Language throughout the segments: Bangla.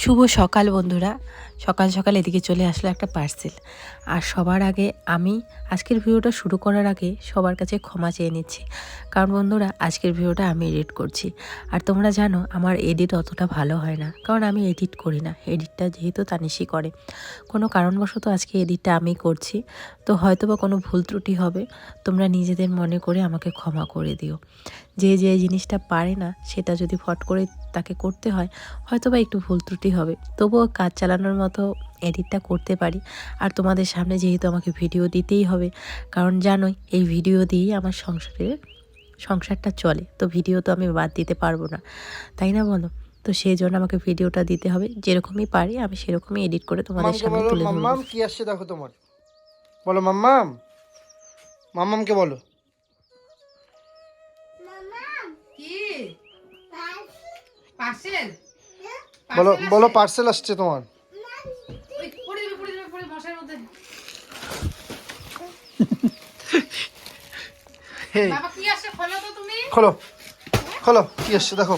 শুভ সকাল বন্ধুরা। সকাল সকাল এদিকে চলে আসলো একটা পার্সেল আর সবার আগে আমি আজকের ভিডিওটা শুরু করার আগে সবার কাছে ক্ষমা চেয়ে নিচ্ছি। কারণ বন্ধুরা, আজকের ভিডিওটা আমি এডিট করছি। আর তোমরা জানো, আমার এডিট অতটা ভালো হয় না। কারণ আমি এডিট করি না। এডিটটা যেহেতু তানিশি করে। কোনো কারণবশত আজকে এডিটটা আমি করছি। তো হয়তো বা কোনো ভুল ত্রুটি হবে। তোমরা নিজেদের মনে করে আমাকে ক্ষমা করে দিও। যে যে জিনিসটা পারে না সেটা যদি ফট করে তাকে করতে হয় হয়তো বা একটু ভুল ত্রুটি হবে। তবুও কাজ চালানোর মতো এডিটটা করতে পারি। আর তোমাদের সামনে যেহেতু আমাকে ভিডিও দিতেই হবে কারণ জানোই এই ভিডিও দিয়েই আমার সংসারের সংসারটা চলে। তো ভিডিও তো আমি বাদ দিতে পারব না। তাই না বলো? তো সেই জন্য আমাকে ভিডিওটা দিতে হবে। যেরকমই পারি আমি সেরকমই এডিট করে তোমাদের সামনে তুলে ধরবো। মাম্মাম কি আসছে দেখো তোমার? বলো মাম্মাম। মাম্মামকে বলো। বলো বলো পার্সেল আসছে তোমার। খোলো খোলো কি আসছে দেখো।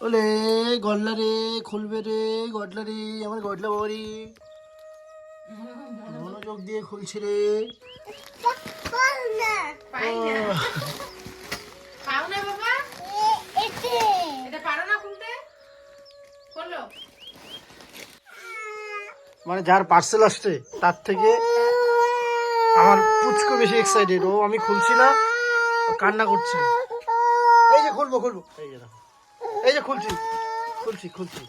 ওলে গডলা রে খুলবে রে গডলা রে আমার গডলা বাবারি। মনোযোগ দিয়ে খুলছে রে। পাই না পাও না বাবা? এটা পারো না খুলতে? খোলো। মানে যার পার্সেল আসছে তার থেকে আমার পুচকো বেশি এক্সাইটেড ও আমি খুলছি না কান্না করছে। এই যে খুলবো খুলবো। এই যে দেখো। এই যে খুলছি খুলছি খুলছি।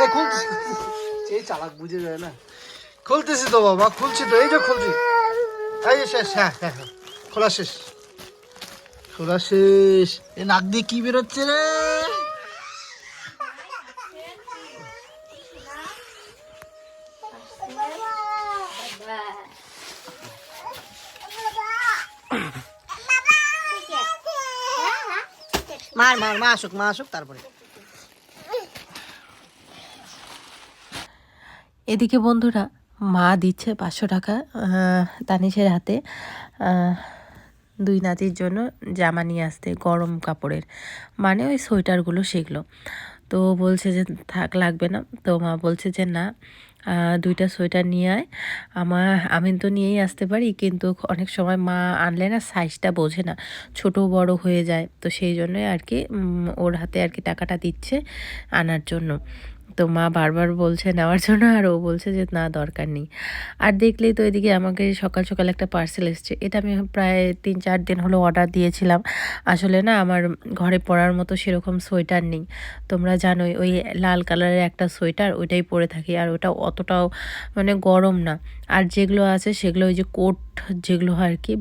এই খুলছি। এই চালাক বুঝে যায় না। খুলতেছি তো বাবা খুলছি তো এই যে খুলছি। হ্যাঁ হ্যাঁ হ্যাঁ। এ নাক দিয়ে কি বেরোচ্ছে রে? মার মার, মা আসুক মা আসুক, তারপরে। এদিকে বন্ধুরা মা দিচ্ছে পাঁচশো টাকা তানিশের হাতে দুই নাতির জন্য জামা নিয়ে আসতে গরম কাপড়ের। মানে ওই সোয়েটারগুলো সেগুলো। তো বলছে যে, থাক, লাগবে না। তো মা বলছে যে, না দুইটা সোয়েটার নিয়ে আয়। আমার, আমি তো নিয়েই আসতে পারি, কিন্তু অনেক সময় মা আনলে না সাইজটা বোঝে না, ছোট বড় হয়ে যায়। তো সেই জন্যই আর কি ওর হাতে আর কি টাকাটা দিচ্ছে আনার জন্য। তো মা বারবার বলছে নেওয়ার জন্য, আর ও বলছে যে না, দরকার নেই। আর দেখলেই তো এদিকে আমাকে সকাল সকাল একটা পার্সেল এসছে। এটা আমি প্রায় তিন চার দিন হলো অর্ডার দিয়েছিলাম। আসলে না, আমার ঘরে পরার মতো সেরকম সোয়েটার নেই। তোমরা জানোই, ওই লাল কালারের একটা সোয়েটার, ওইটাই পরে থাকি। আর ওটা অতটাও মানে গরম না। আর যেগুলো আছে, সেগুলো ওই যে কোট যেগুলো আর কি,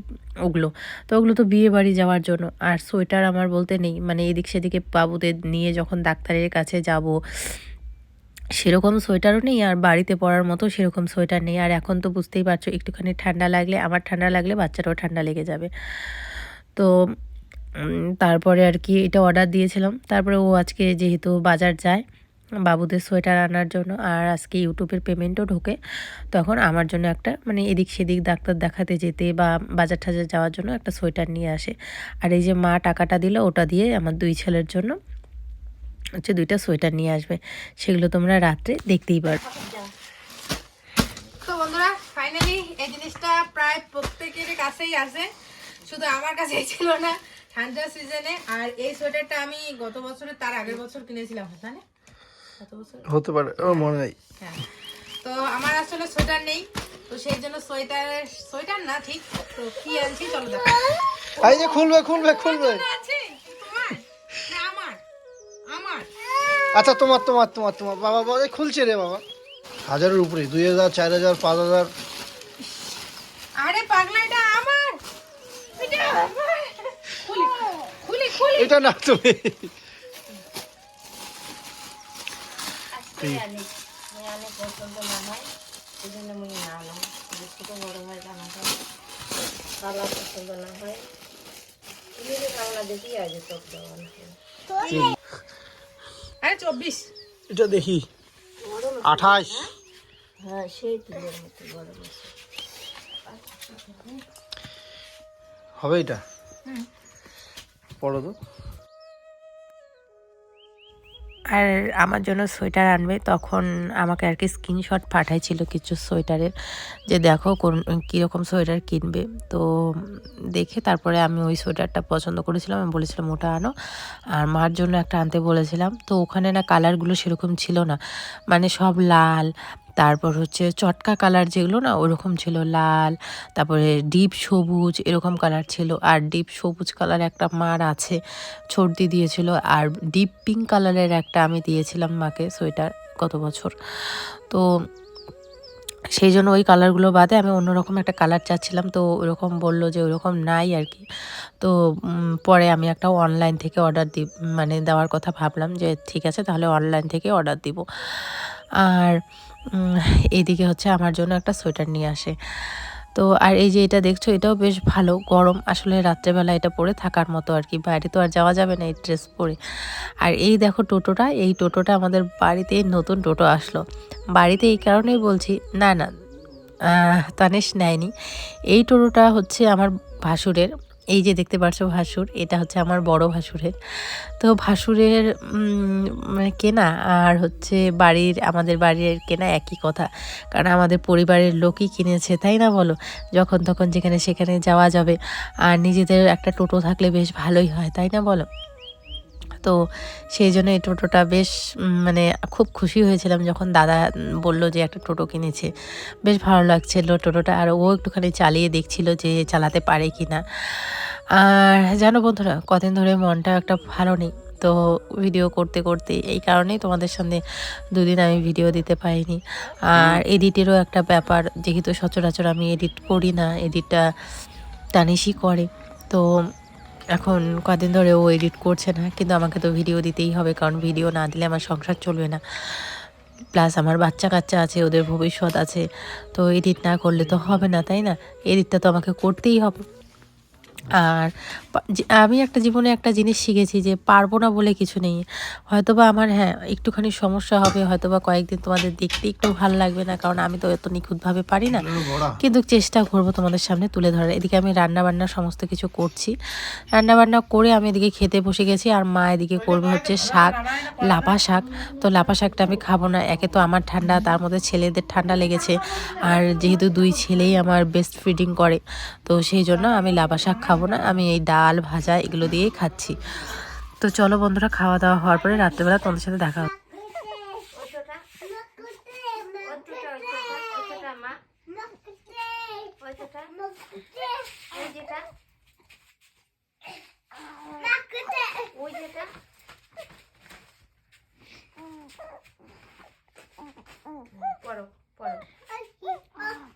ওগুলো। তো ওগুলো তো বিয়ে বাড়ি যাওয়ার জন্য। আর সোয়েটার আমার বলতে নেই। মানে এদিক সেদিকে বাবুদের নিয়ে যখন ডাক্তারের কাছে যাব সেরকম সোয়েটারও নেই আর বাড়িতে পরার মতো সেরকম সোয়েটার নেই। আর এখন তো বুঝতেই পারছ, একটুখানি ঠান্ডা লাগলে, আমার ঠান্ডা লাগলে বাচ্চারাও ঠান্ডা লেগে যাবে। তো তারপরে আর কি এটা অর্ডার দিয়েছিলাম। তারপরে ও আজকে যেহেতু বাজার যায় বাবুদের সোয়েটার আনার জন্য আর আজকে ইউটিউবের পেমেন্টও ঢোকে, তখন আমার জন্য একটা মানে এদিক সেদিক ডাক্তার দেখাতে যেতে বা বাজার টাজার যাওয়ার জন্য একটা সোয়েটার নিয়ে আসে। আর এই যে মা টাকাটা দিল ওটা দিয়ে আমার দুই ছেলের জন্য হচ্ছে দুইটা সোয়েটার নিয়ে আসবে। সেগুলো তোমরা রাত্রে দেখতেই পারবে। তো বন্ধুরা ফাইনালি এই জিনিসটা প্রায় প্রত্যেকের কাছেই আছে। শুধু আমার কাছেই ছিল না ঠান্ডা সিজনে আর এই সোয়েটারটা আমি গত বছরে তার আগের বছর কিনেছিলাম জানে? হতে পারে ও মনে নেই। হ্যাঁ। তো আমার আসলে সোয়েটার নেই। তো সেই জন্য সোয়েটার সোয়েটার না ঠিক তো কি আনছি চলো দেখো এই যে খুলবে খুলবে খুলবে। না, আচ্ছা তোমার তোমার তোমার তোমার। বাবা বাবা এই খুলছে রে বাবা। হাজারের উপরে দুই হাজার চার হাজার পাঁচ হাজার। আরে পাগলা এটা আমার! এটা আমার! খুলি খুলি খুলি। এটা না তুমি। আরে চব্বিশ। এটা দেখি। আঠাশ। হবে এটা? পড়ো তো। আর আমার জন্য সোয়েটার আনবে, তখন আমাকে আর কি স্ক্রিনশট পাঠাইছিল কিছু সোয়েটারের যে দেখো কোন, কীরকম সোয়েটার কিনবে। তো দেখে তারপরে আমি ওই সোয়েটারটা পছন্দ করেছিলাম, আমি বলেছিলাম ওটা আনো। আর মার জন্য একটা আনতে বলেছিলাম। তো ওখানে না কালারগুলো সেরকম ছিল না। মানে সব লাল তারপর হচ্ছে চটকা কালার যেগুলো না, ওরকম ছিল লাল, তারপরে ডিপ সবুজ, এরকম কালার ছিল। আর ডিপ সবুজ কালার একটা মার আছে, ছর্দি দিয়েছিল। আর ডিপ পিঙ্ক কালারের একটা আমি দিয়েছিলাম মাকে সোয়েটার গত বছর। তো সেই জন্য ওই কালারগুলো বাদে আমি অন্যরকম একটা কালার চাচ্ছিলাম। তো ওরকম বলল যে ওরকম নাই আর কি। তো পরে আমি একটা অনলাইন থেকে অর্ডার দি মানে দেওয়ার কথা ভাবলাম যে ঠিক আছে তাহলে অনলাইন থেকে অর্ডার দিব। আর উম, এইদিকে হচ্ছে আমার জন্য একটা সোয়েটার নিয়ে আসে। তো আর এই যে এটা দেখছ এটাও বেশ ভালো। গরম আসলে রাত্রেবেলা এটা পরে থাকার মতো আর কি। বাইরে তো আর যাওয়া যাবে না এই ড্রেস পরে। আর এই দেখো টোটোটা এই টোটোটা আমাদের বাড়িতে নতুন টোটো আসলো। বাড়িতে এই কারণেই বলছি না না তানিশ নেয়নি। এই টোটোটা হচ্ছে আমার ভাসুরের। এই যে দেখতে পাচ্ছ ভাসুর, এটা হচ্ছে আমার বড় ভাসুরের। তো ভাসুরের মানে কেনা আর হচ্ছে বাড়ির, আমাদের বাড়ির কেনা একই কথা। কারণ আমাদের পরিবারের লোকই কিনেছে, তাই না বলো? যখন তখন যেখানে সেখানে যাওয়া যাবে। আর নিজেদের একটা টোটো থাকলে বেশ ভালোই হয়, তাই না বলো? তো সেই জন্য এই টোটোটা বেশ মানে খুব খুশি হয়েছিলাম যখন দাদা বলল যে একটা টোটো কিনেছে। বেশ ভালো লাগছিল টোটোটা আর ও একটুখানি চালিয়ে দেখছিল যে চালাতে পারে কি না আর জানো বন্ধুরা কদিন ধরে মনটা একটা ভালো নেই। তো ভিডিও করতে করতে এই কারণেই তোমাদের সামনে দুদিন আমি ভিডিও দিতে পারিনি। আর এডিটেরও একটা ব্যাপার যেহেতু সচরাচর আমি এডিট করি না এডিটটা তানিশই করে। তো এখন কদিন ধরে ও এডিট করছে না, কিন্তু আমাকে তো ভিডিও দিতেই হবে, কারণ ভিডিও না দিলে আমার সংসার চলবে না। প্লাস আমার বাচ্চা কাচ্চা আছে, ওদের ভবিষ্যৎ আছে, তো এডিট না করলে তো হবে না, তাই না? এডিটটা তো আমাকে করতেই হবে। আর আমি একটা জীবনে একটা জিনিস শিখেছি যে পারব না বলে কিছু নেই। হয়তোবা আমার হ্যাঁ একটুখানি সমস্যা হবে হয়তোবা কয়েকদিন তোমাদের দেখতে একটু ভালো লাগবে না কারণ আমি তো এত নিখুঁতভাবে পারি না। কিন্তু চেষ্টা করব তোমাদের সামনে তুলে ধরার। এদিকে আমি রান্না বান্না সমস্ত কিছু করছি। রান্না বান্না করে আমি এদিকে খেতে বসে গেছি আর মা এদিকে করবে হচ্ছে শাক লাপা শাক। তো লাপা শাকটা আমি খাব না একে তো আমার ঠান্ডা তার মধ্যে ছেলেদের ঠান্ডা লেগেছে। আর যেহেতু দুই ছেলেই আমার বেস্ট ফিডিং করে তো সেই জন্য আমি লাপা শাক খাব না। আমি এই ডাল, ভাজা এগুলো দিয়েই খাচ্ছি। তো চলো বন্ধুরা, খাওয়া দাওয়া হওয়ার পরে রাত্রেবেলা তোমাদের সাথে দেখা হবে। পড়ো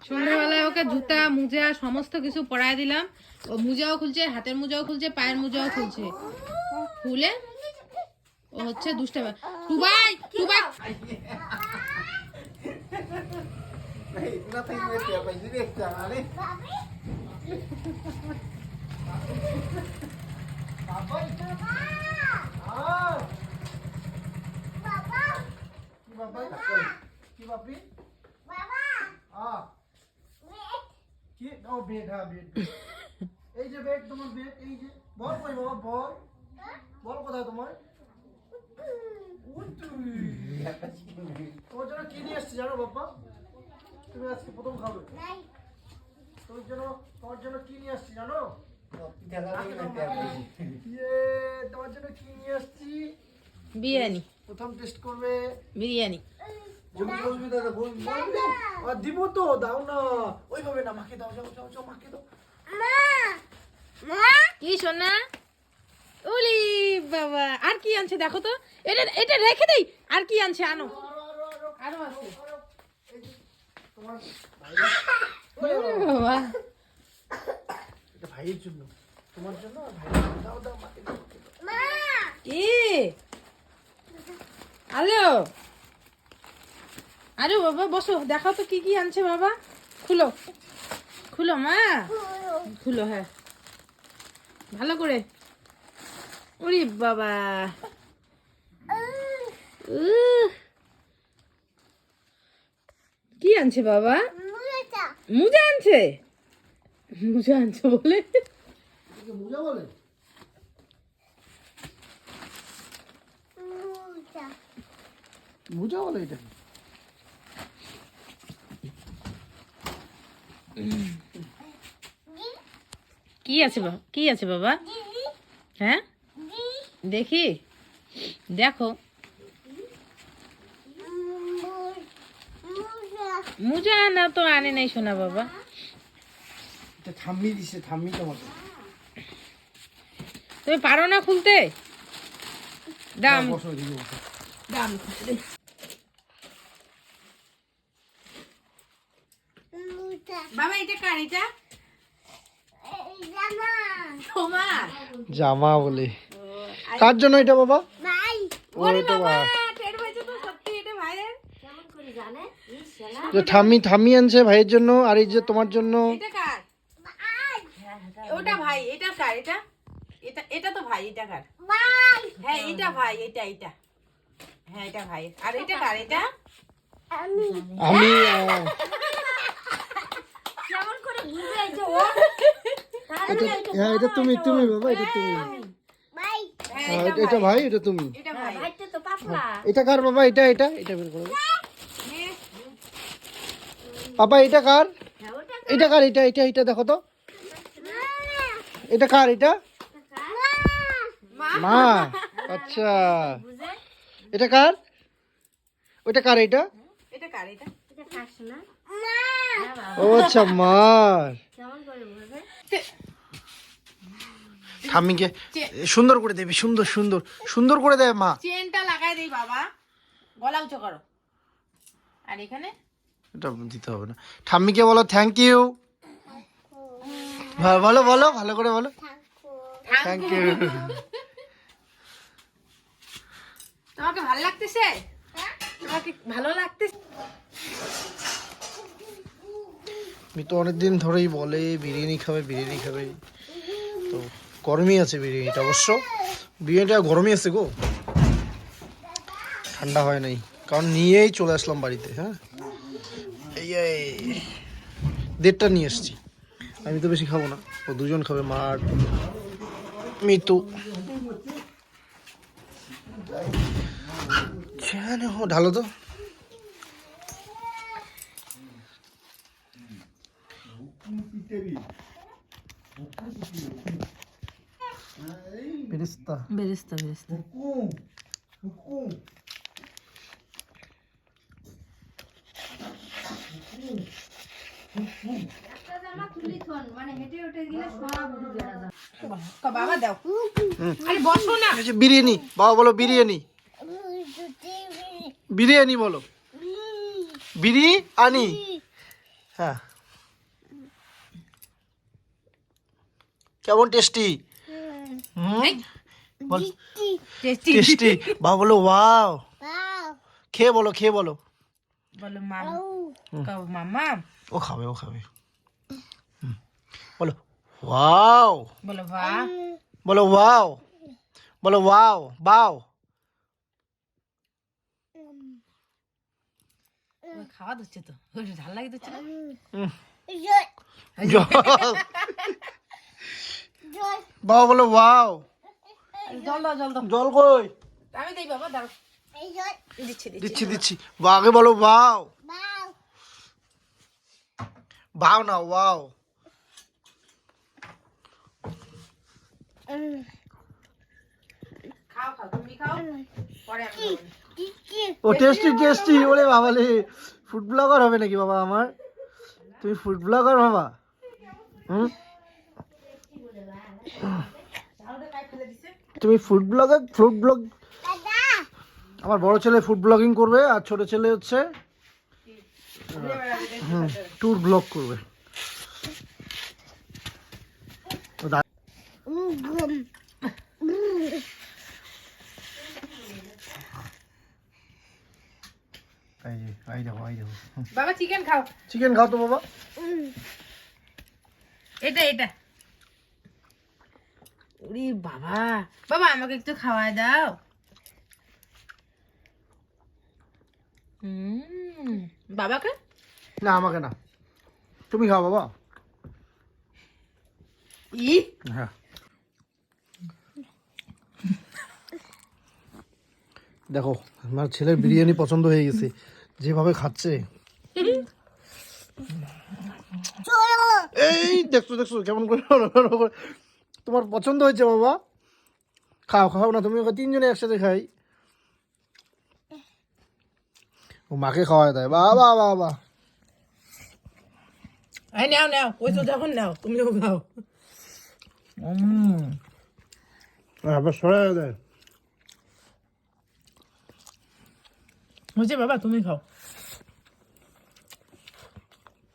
সন্ধ্যাবেলায় ওকে জুতা মোজা সমস্ত কিছু পরায় দিলাম। ও মোজাও খুলছে হাতের মোজাও খুলছে পায়ের মোজাও খুলছে। খুলে ও হচ্ছে দুষ্টা টুবাই টুবাই। কি বাপি আ কি? ও বেড হ্যাঁ বেড এই যে বেড তোমার বেড এই যে বল কই বাবা বল। বল কোথায় তোমার। তোমার জন্য কি নিয়ে এসছি জানো বাবা তুমি আজকে প্রথম খাবে। তোমার জন্য তোমার জন্য কি নিয়ে আসছি জানো? ইয়ে তোমার জন্য কি নিয়ে আসছি বিরিয়ানি। প্রথম টেস্ট করবে। বিরিয়ানি। আর দিব তো দাও না। ওইভাবে না মাকে দাও যাও যাও যাও মাকে দাও। কি সোনা? ওলি বাবা আর কি আনছে দেখো তো? এটা এটা রেখে দেই। আর কি আনছে আনো। আরও আছে। বাবা। এটা ভাইয়ের জন্য। তোমার জন্য আর ভাইয়ের দাও দাও মাকে দাও মাকে কি? হ্যালো? আরে বাবা, বসো, দেখাও তো কি কি আনছে বাবা। খুলো। খুলো, মা। খুলো হ্যাঁ। ভালো করে। ওরে বাবা। কি আনছে বাবা? মোজা আনছে? মোজা আনছে বলে। মোজা বলে মোজা বলে এটা কি আছে বাবা? কি আছে বাবা? হ্যাঁ? দেখি। দেখো। মুজা না তো আনে নাই শোনা বাবা। থাম্মি দিছে থাম্মি তোমাকে তুমি পারো না খুলতে? দাম। দাম বাবা এটা কার এটা? তোমার? জামা বলে। কার জন্য এটা বাবা? ও এটা বা টের হয়েছে তো? সত্যি এটা ভাইয়ের? কেমন করে জানে? এই শালা যে ঠাম্মি ঠাম্মি আনছে ভাইয়ের জন্য আর এই যে তোমার জন্য। এটা কার? ওটা ভাই এটা কার? এটা? এটা এটা তো ভাই এটা কার? হ্যাঁ এটা ভাই এটা এটা। হ্যাঁ এটা ভাই। আর এটা কার? এটা? আমি আহ, কেমন করে বুঝবে এই যে ও এটা হ্যাঁ এটা তুমি তুমি বাবা এটা তুমি। হ্যাঁ হ্যাঁ, এটা- এটা ভাই এটা তুমি। এটা ভাই। ভাইটা তো পাতলা। এটা কার বাবা? এটা এটা? এটা বের করো। হ্যাঁ, এটা কার? হ্যাঁ এটা কার? এটা এটা এটা দেখো তো। এটা কার? এটা? মা। মা। আচ্ছা। এটা কার? ওইটা কার এটা? এটা কার এটা? এটা ও আচ্ছা মার ঠাম্মিকে সুন্দর করে দেবে সুন্দর সুন্দর সুন্দর করে দেবে মা। চেনটা লাগাই দেই বাবা। গলা উঁচু করো। আর এখানে? এটা দিতে হবে না। ঠাম্মিকে বলো থ্যাংক ইউ বলো বলো ভালো করে বলো। থ্যাংক ইউ তোমাকে ভালো লাগতেছে? তোমাকে ভালো লাগতেছে? তো অনেকদিন ধরেই বলে, বিরিয়ানি খাবে বিরিয়ানি খাবে। তো গরমই আছে বিরিয়ানিটা অবশ্য। বিরিয়ানিটা গরমই আছে গো। ঠান্ডা হয় নাই। কারণ নিয়েই চলে আসলাম বাড়িতে হ্যাঁ? এই দেড়টা নিয়ে এসছি। আমি তো বেশি খাব না। ও দুজন খাবে, মা আর মিতু। ঢালো তো বেরিস্তা বেরেস্তা বেরেস্তা একটা জামা খুলি থন মানে হেঁটে হেঁটে গেলে সব উঠে যাবে বাবা দাও আরে বসো না। এই যে বিরিয়ানি বাবা বলো বিরিয়ানি। বিরিয়ানি বলো। বিরিয়ানি হ্যাঁ। কেমন টেস্টি? টেস্টি। টেস্টি। বাবা বলো ওয়াও। খেয়ে বলো খেয়ে বলো। বলো মামা। ও খাবে ও খাবে। বলো ওয়াও। বলো বাহ বলো ওয়াও। বলো ওয়াও বাও। খাওয়া দিচ্ছে তো। ঝাল লাগে দিচ্ছে না? বাবা বলো ওয়াও। জল দাও জল দাও। জল কই? আমি দেই বাবা দাও দিচ্ছি দিচ্ছি দিচ্ছি আগে বলো ওয়াও। বাও। না ওয়াও। খাও খাও তুমি খাও। পরে আমি ও টেস্টি টেস্টি ওরে বাবালে ফুড ব্লগার হবে নাকি বাবা আমার? তুমি ফুড ব্লগার বাবা। হুম? তুমি ফুড ব্লগার ফুড ব্লগ আমার বড় ছেলে ফুড ব্লগিং করবে আর ছোট ছেলে হচ্ছে ট্যুর ব্লগ করবে। বাবা চিকেন খাও। চিকেন খাও তো বাবা। এটা এটা। ওরে বাবা। বাবা আমাকে একটু দাও। বাবাকে? না আমাকে না। তুমি খাও বাবা। ই? হ্যাঁ। দেখো আমার ছেলের বিরিয়ানি পছন্দ হয়ে গেছে। যেভাবে খাচ্ছে। এই দেখছ দেখছ কেমন করে তোমার পছন্দ হয়েছে বাবা। খাও খাও না তুমি ওকে তিনজনে একসাথে খাই। ও মাকে খাওয়ায় দেয় বাবা বাবা এই নাও নাও ওই তো যখন নাও তুমিও খাও। আবার দেয় হচ্ছে বাবা তুমি খাও হচ্ছে হচ্ছে আয়, এখন যাও, এখন যাও এখন যাও এখন যাও বুঝলাম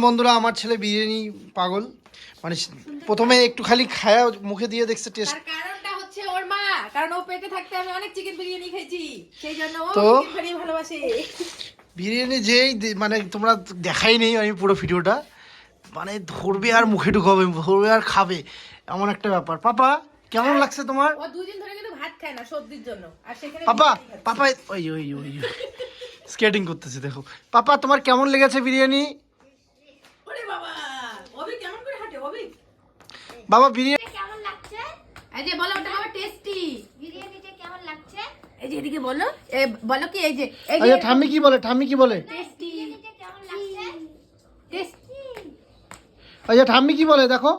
বন্ধুরা আমার ছেলে বিরিয়ানি পাগল। মানে প্রথমে একটু খালি খায়া মুখে দিয়ে দেখছে টেস্ট কারণটা হচ্ছে ওর মা কারণ ও পেটে থাকতে আমি অনেক চিকেন বিরিয়ানি খেয়েছি। সেই জন্য ও তো? বিরিয়ানি ভালোবাসে। বিরিয়ানি যেই দে- মানে তোমরা দেখাই নেই আমি পুরো ভিডিওটা। মানে ধরবে আর মুখে ঢুকাবে ধরবে আর খাবে এমন একটা ব্যাপার। পাপা কেমন লাগছে তোমার? ও দুদিন ধরে কিন্তু ভাত খায় না সর্দির জন্য। আর সেখানে পাপা বিরিয়ানি পাপা ওই ওই ওই। স্কেটিং করতেছে দেখো। পাপা তোমার কেমন লেগেছে বিরিয়ানি? বাবা অভি কেমন করে হাঁটে অভি? বাবা বিরিয়ানি কেমন লাগছে? এই যে বলো ওটা বাবা টেস্টি বিরিয়ানিটা কেমন লাগছে? এই যে এদিকে বলো এ বলো কি এই যে এই যে আচ্ছা ঠাম্মি কি বলে ঠাম্মি কি বলে? টেস্টি কেমন লাগছে? টেস্টি আচ্ছা ঠাম্মি কি বলে দেখো।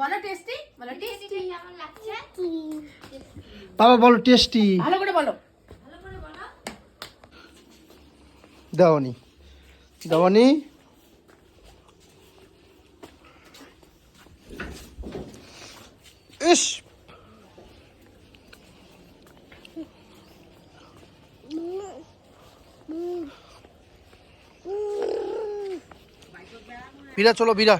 বলো টেস্টি বলো টেস্টি কেমন লাগছে? বাবা বলো টেস্টি ভালো করে বলো ভালো করে বলো দেওয়ানি। দেওয়ানি। ইস। বীরা চলো বীরা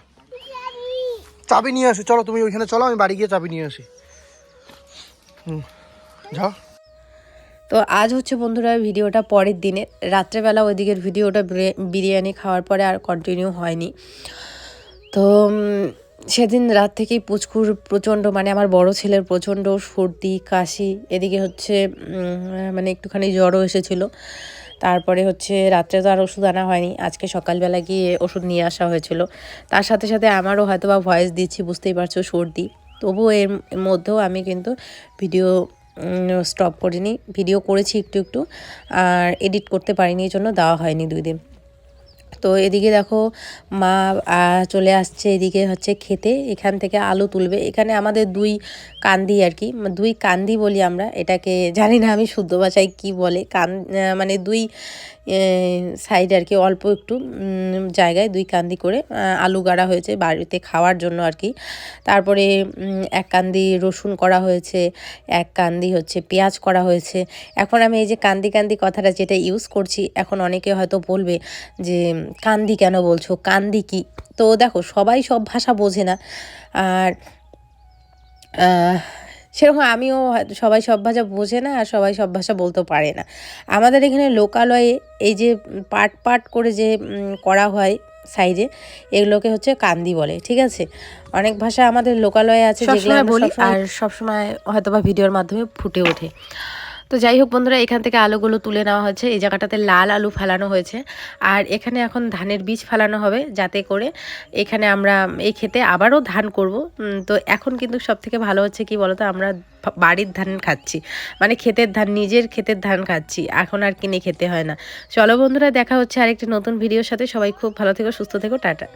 চাবি নিয়ে আসো, চলো তুমি ওইখানে চলো, আমি বাড়ি গিয়ে চাবি নিয়ে আসি। হুম, যাও। তো আজ হচ্ছে বন্ধুরা ভিডিওটা পরের দিনে। রাত্রেবেলা ওইদিকের ভিডিওটা বিরিয়ানি খাওয়ার পরে আর কন্টিনিউ হয়নি। তো সেদিন রাত থেকেই পুচকুর প্রচণ্ড মানে আমার বড় ছেলের প্রচণ্ড সর্দি, কাশি, এদিকে হচ্ছে মানে একটুখানি জ্বরও এসেছিল। তারপরে হচ্ছে রাত্রে তো আর ওষুধ আনা হয়নি। আজকে সকালবেলা গিয়ে ওষুধ নিয়ে আসা হয়েছিল। তার সাথে সাথে আমারও হয়তো বা ভয়েস দিচ্ছি, বুঝতেই পারছ সর্দি। তবুও এর মধ্যেও আমি কিন্তু ভিডিও স্টপ করিনি। ভিডিও করেছি একটু একটু, আর এডিট করতে পারিনি, এই জন্য দেওয়া হয়নি দুই দিন। তো এদিকে দেখো, মা চলে আসছে এদিকে হচ্ছে খেতে, এখান থেকে আলু তুলবে। এখানে আমাদের দুই কান্দি আর কি, দুই কান্দি বলি আমরা, এটাকে জানি না আমি শুদ্ধ ভাষায় কী বলে। কান মানে দুই সাইড আর কি অল্প একটু জায়গায় দুই কান্দি করে আলু গাড়া হয়েছে বাড়িতে খাওয়ার জন্য আর কি। তারপরে এক কান্দি রসুন করা হয়েছে, এক কান্দি হচ্ছে পেঁয়াজ করা হয়েছে। এখন আমি এই যে কান্দি কান্দি কথাটা যেটা ইউজ করছি, এখন অনেকে হয়তো বলবে যে, কান্দি কেন বলছো? কান্দি কি? তো দেখো, সবাই সব ভাষা বোঝে না। আর সেরকম আমিও সবাই সব ভাষা বোঝে না আর সবাই সব ভাষা বলতে পারে না। আমাদের এখানে লোকালয়ে এই যে পাট পাট করে যে করা হয় সাইডে এগুলোকে হচ্ছে কান্দি বলে ঠিক আছে? অনেক ভাষা আমাদের লোকালয়ে আছে যেগুলো সবসময় বলি আর সবসময় হয়তো বা ভিডিওর মাধ্যমে ফুটে ওঠে। তো যাই হোক বন্ধুরা, এখান থেকে আলুগুলো তুলে নেওয়া হয়েছে। এই জায়গাটাতে লাল আলু ফেলানো হয়েছে। আর এখানে এখন ধানের বীজ ফেলানো হবে যাতে করে এখানে আমরা এই খেতে আবারও ধান করব। তো এখন কিন্তু সব থেকে ভালো হচ্ছে কি বলতো, আমরা বাড়ির ধান খাচ্ছি। মানে ক্ষেতের ধান, নিজের ক্ষেতের ধান খাচ্ছি। এখন আর কিনে খেতে হয় না। চলো বন্ধুরা, দেখা হচ্ছে আরেকটি নতুন ভিডিওর সাথে। সবাই খুব ভালো থেকো, সুস্থ থেকো, টাটা।